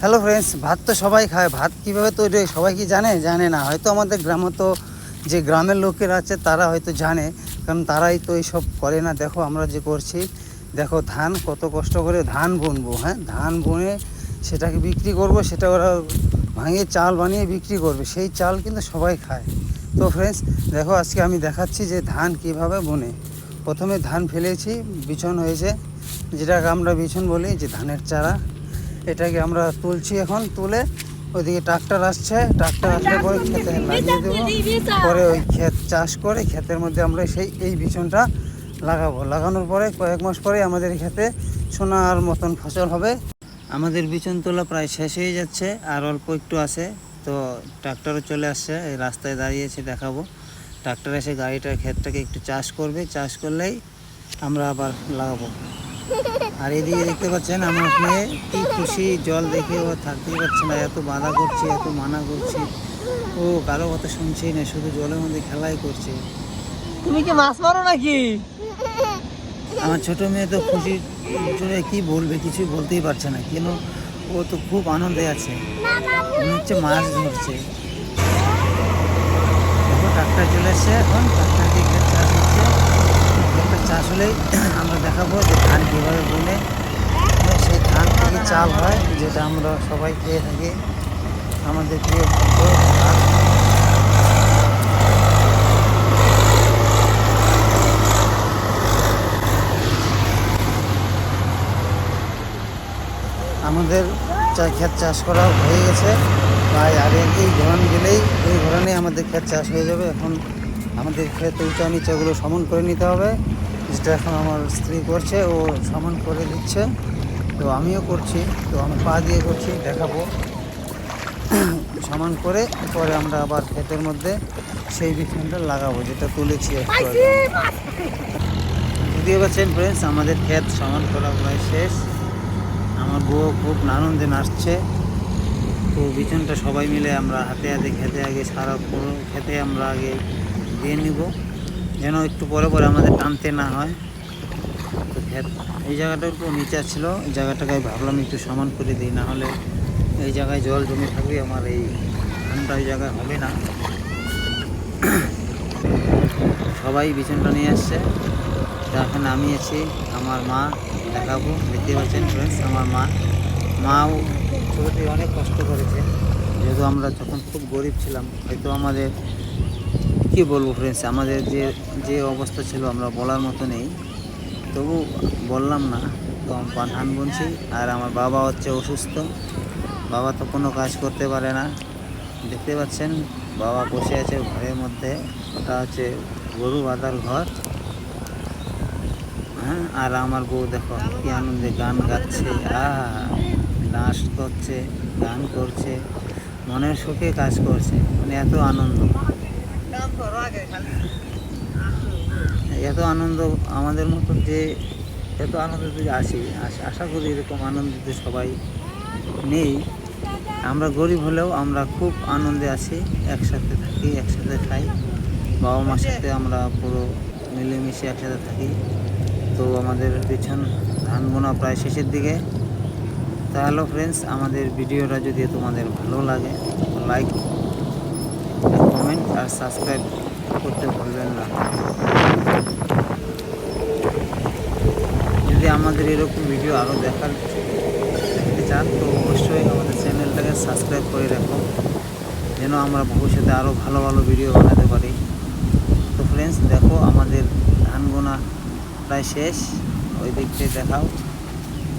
Hello friends ভাত তো সবাই খায়। ভাত কীভাবে তৈরি হয় সবাই কি জানে? জানে না। হয়তো আমাদের গ্রামে তো যে গ্রামের লোকেরা আছে, তারা হয়তো জানে। কারণ তারাই তো এইসব করে না। দেখো আমরা যে করছি, দেখো ধান কত কষ্ট করে ধান বুনবো হ্যাঁ? ধান বুনে সেটাকে বিক্রি করব, সেটা ওরা ভাঙিয়ে চাল বানিয়ে বিক্রি করবে। সেই চাল কিন্তু সবাই খায়। তো ফ্রেন্ডস দেখো আজকে আমি দেখাচ্ছি যে ধান কীভাবে বুনে। প্রথমে ধান ফেলেছি, বিছন হয়েছে। যেটাকে আমরা বিছন বলি যে ধানের চারা। এটাকে আমরা তুলছি এখন তুলে ওইদিকে ট্রাক্টর আসছে ট্রাক্টর আসলে পরে খেতে লাগিয়ে দেবো। পরে ওই ক্ষেত চাষ করে ক্ষেতের মধ্যে আমরা সেই এই বিছনটা লাগাবো। লাগানোর পরে কয়েক মাস পরে আমাদের ক্ষেতে সোনার মতন ফসল হবে। আমাদের বিছন তোলা প্রায় শেষ হয়ে যাচ্ছে আর অল্প একটু আছে। তো ট্রাক্টরও চলে আসছে এই রাস্তায় দাঁড়িয়েছে দেখাবো। ট্রাক্টর এসে গাড়িটার ক্ষেতটাকে একটু চাষ করবে। চাষ করলেই আমরা আবার লাগাবো। আর এদিকে দেখতে পাচ্ছেন আমার মেয়ে কি খুশি জল দেখে ও থাকতেই পারছে না এত বাধা করছে এত মানা করছে। ও কারও কথা শুনছেই না শুধু জলের মধ্যে খেলাই করছে। তুমি কি মাছ মারো নাকি? আমার ছোট মেয়ে তো খুশি জোরে কি বলবে কিছু বলতেই পারছে না কেন ও তো খুব আনন্দে আছে। মনে হচ্ছে মাছ ধরছে। ট্রাক্টর চলে এসছে এখন ট্রাক্টর দিয়ে চাষ হচ্ছে। ক্ষেতটা চাষ হলেই আমরা দেখাবো যে ধান কীভাবে বুনে সেই ধান থেকে চাল হয়, যেটা আমরা সবাই খেয়ে থাকি আমাদের প্রিয় খাদ্য। আমাদের ক্ষেত চাষ করা হয়ে গেছে প্রায় আর এই- ঘোরান গেলেই, ওই ঘোরানে আমাদের ক্ষেত চাষ হয়ে যাবে এখন আমাদের ক্ষেত উঁচা নিচাগুলো সমান করে নিতে হবে যেটা এখন আমার স্ত্রী করছে ও সমান করে দিচ্ছে। তো আমিও করছি তো আমি পা দিয়ে করছি দেখাবো। সমান করে পরে আমরা আবার ক্ষেতের মধ্যে সেই বিছানটা লাগাবো যেটা তুলেছি একটু আগে। বুঝতে ফ্রেন্ডস আমাদের ক্ষেত সমান করা প্রায় শেষ। আমার বউ খুব আনন্দে নাচছে। তো বিছনটা সবাই মিলে আমরা হাতে হাতে খেতে আগে সারা পুরো খেতে আমরা আগে দিয়ে নিব। যেন একটু পরে পরে আমাদের টানতে না হয়। তো এই জায়গাটা একটু নিচে ছিল। এই জায়গাটাকে ভাবলাম একটু সমান করে দিই, না হলে এই জায়গায় জল জমে থাকবে আমার এই ধানটা ওই জায়গায় হবে না। সবাই বিছনটা নিয়ে আসছে। এখন আমি আছি, আমার মা দেখাবো। দেখতে পাচ্ছেন ফ্রেন্ডস আমার মা। মাও ছোটো থেকে অনেক কষ্ট করেছে। যেহেতু আমরা যখন খুব গরিব ছিলাম, হয়তো আমাদের কি বলব ফ্রেন্ডস আমাদের যে যে অবস্থা ছিল আমরা বলার মতো নেই। তবু বললাম না আমরা ধান বুনছি আর আমার বাবা হচ্ছে অসুস্থ। বাবা তো কোনো কাজ করতে পারে না। দেখতে পাচ্ছেন, বাবা বসে আছে ঘরের মধ্যে। ওটা হচ্ছে গরু বাঁধার ঘর। হ্যাঁ আর আমার বউ দেখো, কি আনন্দে গান গাচ্ছে। আহ, নাচ করছে, গান করছে। মনের সুখে কাজ করছে। মানে এত আনন্দ। এত আনন্দ, আমাদের মতো যে এত আনন্দ যদি আসি, আশা করি এরকম আনন্দ যদি সবাই নেই, আমরা গরিব হলেও আমরা খুব আনন্দে আছি, একসাথে থাকি, একসাথে খাই বাবা মার সাথে আমরা পুরো মিলেমিশে একসাথে থাকি। তো আমাদের পিছন ধান বোনা প্রায় শেষের দিকে। তা হ্যালো ফ্রেন্ডস আমাদের ভিডিওটা যদি তোমাদের ভালো লাগে লাইক কমেন্ট আর সাবস্ক্রাইব করতে ভুলবেন না। যদি আমাদের এরকম ভিডিও আরও দেখার দেখতে চান, তো অবশ্যই আমাদের চ্যানেলটাকে সাবস্ক্রাইব করে রাখো যেন আমরা ভবিষ্যতে আরও ভালো ভালো ভিডিও বানাতে পারি। তো ফ্রেন্ডস দেখো আমাদের ধান গোনা প্রায় শেষ। ওই দিকটাই দেখাও।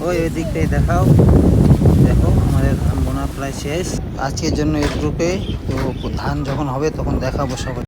ওই ওই দিকটাই দেখাও। দেখো আমাদের ধান প্রায় শেষ। আজকের জন্য এই গ্রুপে তো ধান যখন হবে তখন দেখাবো সবাই